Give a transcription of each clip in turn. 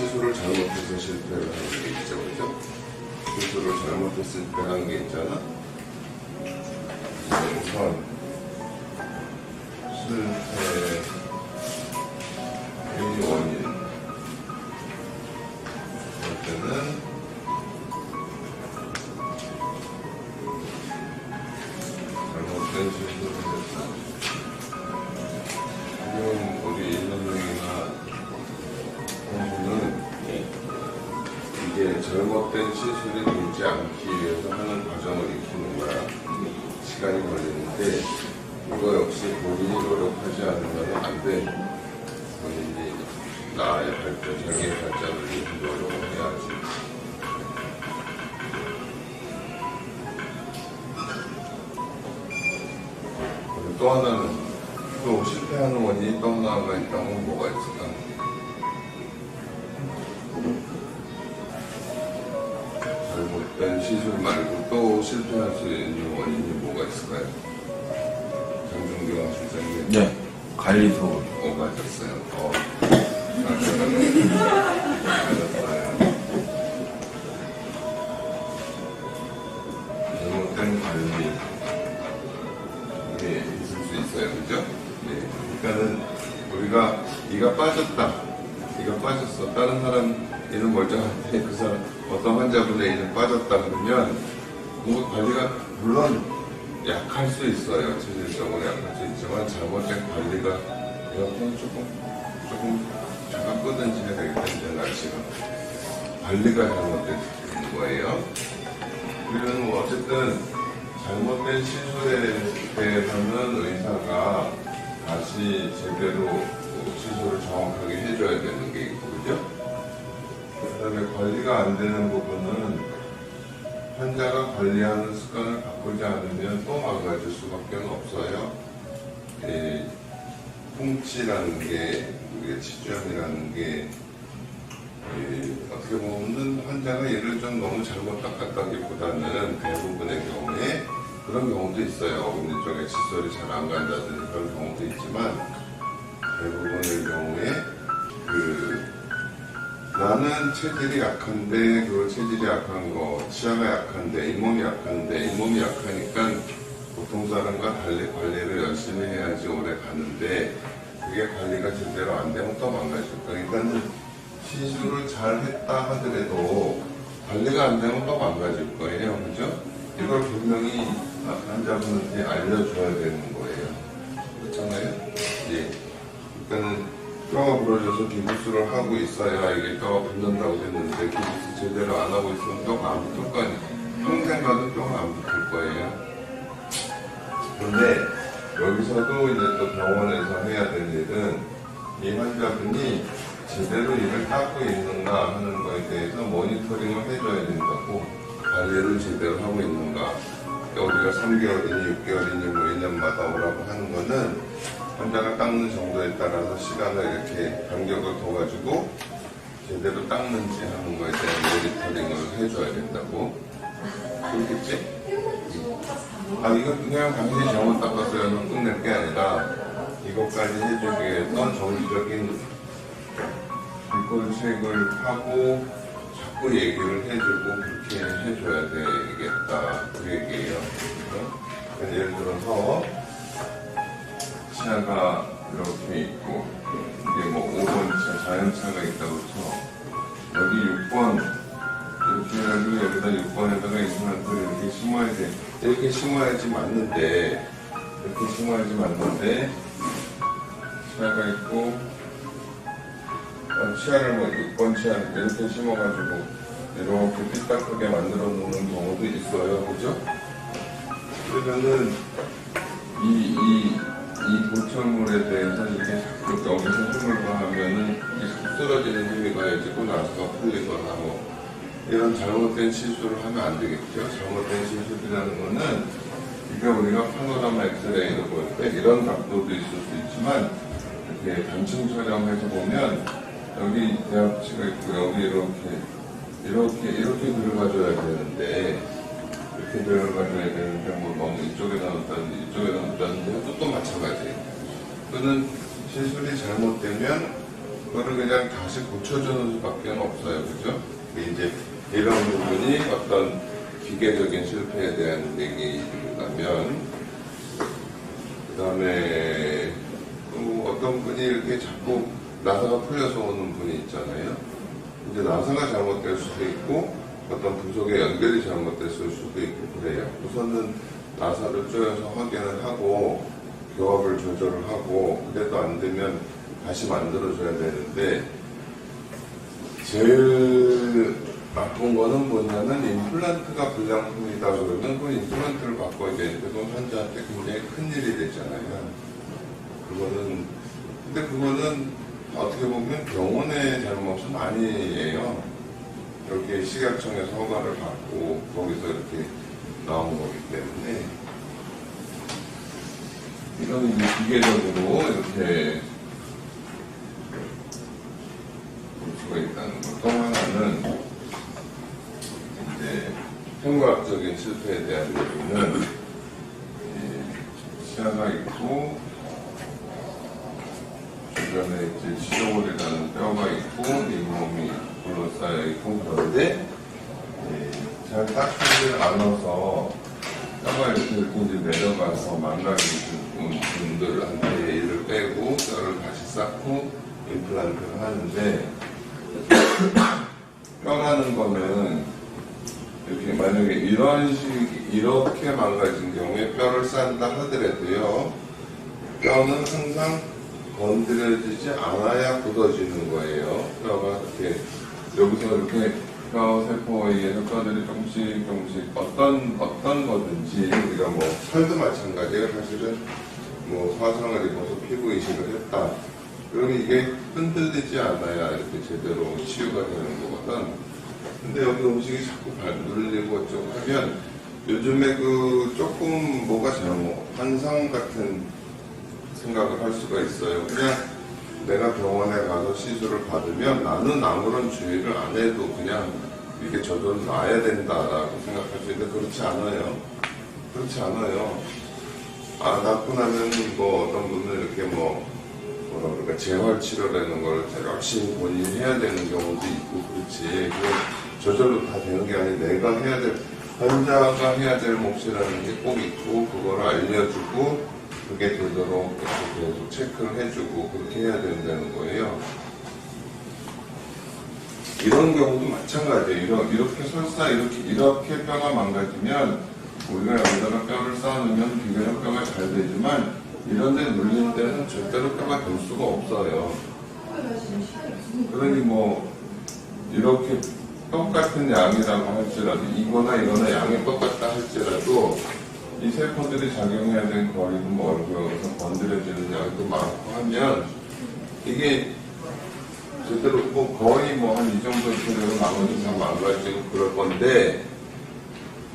시술을 잘못해서 실패를 하는 게 있죠, 그죠? 시술을 잘못해서 실패하는 게 있잖아. 우선 실패의 원인 할 때는 잘못된 시술이 되지 않기 위해서 하는 과정을 익히는 거야. 시간이 걸리는데 이거 역시 본인이 노력하지 않으면 안 돼. 본인이 나의 발전, 자기의 발전을 위해서 노력을 해야지. 또 하나는 또 실패하는 원인이 또 하나가 있다면 뭐가 있을까? 잘못된 시술 말고 또 실패할 수 있는 원인이 뭐가 있을까요? 장준경 실장님 네. 관리소. 어 맞았어요. 어. 잘못된 관리 이게 있을 수 있어요, 그죠? 네. 그러니까는 우리가 이가 빠졌다, 이가 빠졌어. 다른 사람 얘는 멀쩡한데 그 사람 어떤 환자분의 이는 빠졌다 그러면 뭔가 관리가 물론 약할 수 있어요. 체질적으로 약할 수 있지만 잘못된 관리가 에어컨 조금 조금 잠깐 끄든지 해야 되겠다 날씨가 관리가 잘못된 거예요. 우리는 뭐 어쨌든 잘못된 시술에 대해서는 의사가 다시 제대로 뭐 시술을 정확하게 해줘야 되는 게? 그다음에 관리가 안 되는 부분은 환자가 관리하는 습관을 바꾸지 않으면 또 망가질 수밖에 없어요. 이 풍치라는 게, 우리가 치주염이라는 게, 이 어떻게 보면 환자가 얘를 좀 너무 잘못 닦았다기보다는 대부분의 경우에 그런 경우도 있어요. 어금니 쪽에 칫솔이 잘 안 간다든지 그런 경우도 있지만 대부분의 경우에 그 나는 체질이 약한데 그 체질이 약한 거, 치아가 약한데 잇몸이 약한데 잇몸이 약하니까 보통 사람과 달리 관리를 열심히 해야지 오래 가는데 그게 관리가 제대로 안 되면 또 망가질 거야. 그러니까는 시술을 잘 했다 하더라도 관리가 안 되면 또 망가질 거예요. 그죠? 이걸 분명히 환자분한테 알려줘야 되는 거예요. 그렇잖아요? 예. 그러니까는 뼈가 부러져서 기부스를 하고 있어야 이게 뼈가 붙는다고 했는데 기부스 제대로 안 하고 있으면 뼈가 안 붙을 거 아니에요. 평생 가도 뼈가 안 붙을 거예요. 그런데 여기서도 이제 또 병원에서 해야 될 일은 이 환자분이 제대로 이를 닦고 있는가 하는 거에 대해서 모니터링을 해줘야 된다고 관리를 제대로 하고 있는가 우리가 3개월이니 6개월이니 뭐 1년마다 오라고 하는 거는 환자가 닦는 정도에 따라서 시간을 이렇게 간격을 둬가지고 제대로 닦는지 하는 거에 대한 모니터링을 해줘야 된다고 그렇겠지? 아 이거 그냥 당신이 잘못 닦았어요는 끝낼 게 아니라 이것까지 해주기 위해서 정기적인 리콜책을 하고 자꾸 얘기를 해주고 그렇게 해줘야 되겠다 그 얘기예요. 그러니까 예를 들어서 치아가 이렇게 있고 이게 뭐 5번 차 자연차가 있다고 쳐. 여기 6번 이렇게 해가지고 여기다 6번에다가 이승한테 이렇게 심어야 돼. 이렇게 심어야지 맞는데 이렇게 심어야지 맞는데 치아가 있고 어, 치아를 뭐 6번 치아 이렇게 심어가지고 이렇게 삐딱하게 만들어 놓는 경우도 있어요. 그죠? 그러면은 이, 이, 이 보철물에 대해서 이렇게 자꾸 여기서 힘을 가하면은 이게 쓰러지는 힘이 가해지고 나서가 풀리거나 뭐 이런 잘못된 시술을 하면 안 되겠죠. 잘못된 시술이라는 거는 이게 우리가 파노라마 엑스레이로 볼때 이런 각도도 있을 수 있지만 이렇게 단층 촬영해서 보면 여기 대합치가 있고 여기 이렇게 이렇게 이렇게 들어가줘야 되는데 이렇게 들어가줘야 되는데 뭐 너무 이쪽에다 놓다든지 이쪽에다 놓다든지 해도 또 마찬가지예요. 그는 시술이 잘못되면 그거를 그냥 다시 고쳐주는 수밖에 없어요. 그죠? 이제 이런 부분이 어떤 기계적인 실패에 대한 얘기라면, 그 다음에 또 어떤 분이 이렇게 자꾸 나사가 풀려서 오는 분이 있잖아요. 이제 나사가 잘못될 수도 있고, 어떤 부속의 연결이 잘못됐을 수도 있고 그래요. 우선은 나사를 쪼여서 확인을 하고, 교합을 조절을 하고, 그래도 안 되면 다시 만들어줘야 되는데, 제일 나쁜 거는 뭐냐면 임플란트가 불량품이다 그러면 그 임플란트를 바꿔야 되는데 그건 환자한테 굉장히 큰 일이 되잖아요. 그거는 근데 그거는 어떻게 보면 병원의 잘못은 아니에요. 이렇게 식약청에서 허가를 받고 거기서 이렇게 나온 거기 때문에 이건 이제 기계적으로 이렇게 볼 수가 있다는 것. 또 하나는 이제 생과학적인 실패에 대한 얘기는 이 시야가 있고 주변에 이제 시조골이라는 뼈가 있고 잇몸이 둘러싸여 있고 그런데 예, 잘 닦이지 않아서 뼈가 이렇게 이제 내려가서 망가진 분들한테 이를 빼고 뼈를 다시 쌓고 임플란트를 하는데 뼈라는 거는 이렇게 만약에 이런 식 이렇게 망가진 경우에 뼈를 싼다 하더라도요 뼈는 항상 건드려지지 않아야 굳어지는 거예요. 여기서 이렇게 뼈 세포에 의해서 뼈들이 조금씩 조금씩 어떤 어떤 거든지 우리가 뭐 살도 마찬가지예요. 사실은 뭐 화상을 입어서 피부 이식을 했다. 그러면 이게 흔들리지 않아야 이렇게 제대로 치유가 되는 거거든. 근데 여기 음식이 자꾸 발 눌리고 어쩌고 하면 요즘에 그 조금 뭐가 잘못 환상 같은 생각을 할 수가 있어요. 그냥 내가 병원에 가서 시술을 받으면 나는 아무런 주의를 안 해도 그냥 이게 저절로 나야 된다라고 생각할 수 있는데 그렇지 않아요. 그렇지 않아요. 아, 낳고 나면 뭐 어떤 분은 이렇게 뭐 뭐라 그럴까 재활 치료라는 걸 열심히 본인이 해야 되는 경우도 있고 그렇지. 저절로 다 되는 게 아니라 내가 해야 될 환자가 해야 될 몫이라는 게 꼭 있고 그걸 알려주고 그게 되도록 계속 체크를 해주고 그렇게 해야 된다는 거예요. 이런 경우도 마찬가지예요. 이렇게 설사 이렇게 이렇게 뼈가 망가지면 우리가 여기다가 뼈를 쌓아놓으면 비교적 뼈가 잘 되지만 이런 데 눌릴 때는 절대로 뼈가 될 수가 없어요. 그러니 뭐 이렇게 똑같은 양이라고 할지라도 이거나 이거나 양이 똑같다 할지라도 이 세포들이 작용해야 되는 거리도 멀고 여기서 건드려지는 양도 많고 하면 이게 제대로 뭐 거의 뭐 한 이 정도 되면 나머지 다 망가지고 그럴 건데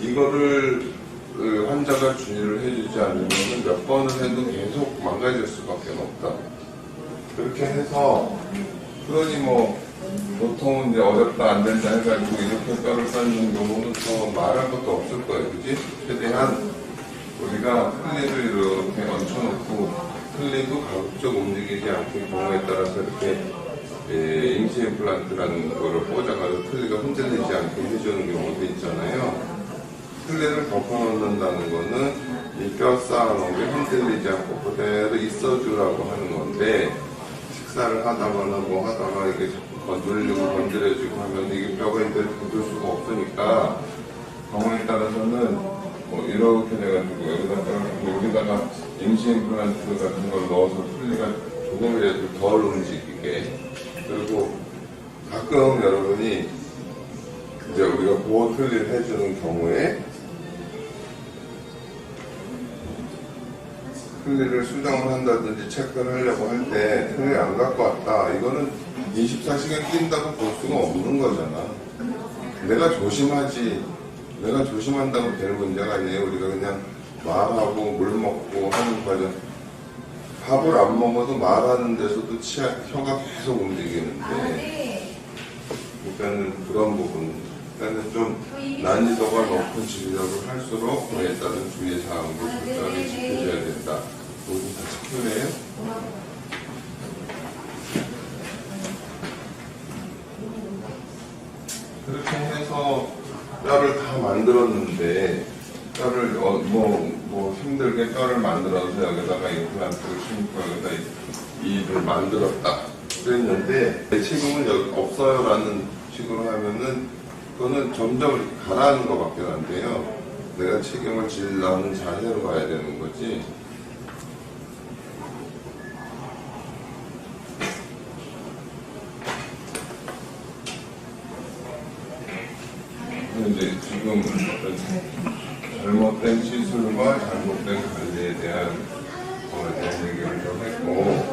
이거를 그 환자가 주의를 해주지 않으면 몇 번을 해도 계속 망가질 수밖에 없다. 그렇게 해서 그러니 뭐 보통은 이제 어렵다 안 된다 해가지고 이렇게 뼈를 쌓는 경우는 더 말할 것도 없을 거예요, 그지? 최대한 우리가 클리를 이렇게 얹혀놓고 클리도 가급적 움직이지 않게 경우에 따라서 이렇게 예, 임시 임플란트라는 거를 꽂아가지고 클리가 흔들리지 않게 해주는 경우도 있잖아요. 클리를 덮어놓는다는 거는 이 뼈 쌓아놓은 게 흔들리지 않고 그대로 있어주라고 하는 건데 식사를 하다거나 뭐 하다가 이게 건드리고 건드려지고 하면 이게 뼈가 이제 굳을 수가 없으니까 경우에 따라서는 뭐 이렇게 돼가지고 여기다가 여기다가 임시 임플란트 같은 걸 넣어서 풀리가 조금이라도 덜 움직이게 그리고 가끔 여러분이 이제 우리가 보호 틀리를 해주는 경우에 틀니를 수정을 한다든지 체크를 하려고 할 때 틀니 안 갖고 왔다. 이거는 24시간 낀다고 볼 수가 없는 거잖아. 내가 조심하지. 내가 조심한다고 될 문제가 아니에요. 우리가 그냥 말하고 물 먹고 하는 과정. 밥을 안 먹어도 말하는 데서도 치아, 혀가 계속 움직이는데. 그러니까는 그런 부분. 그러니까는 좀 난이도가 높은 진료를 할수록 그에 따른 주의 사항도 적절히 지켜줘야 된다. 모두 다 체크해요? 만들었는데 뼈를 어, 뭐, 뭐 힘들게 뼈를 만들어서 여기다가 임플란트를 심고 여기다 이- 이를 만들었다 그랬는데 내 책임은 여기 없어요라는 식으로 하면은 그거는 점점 가라앉는 것밖에 안 돼요. 내가 책임을 지려는 자세로 가야 되는 거지.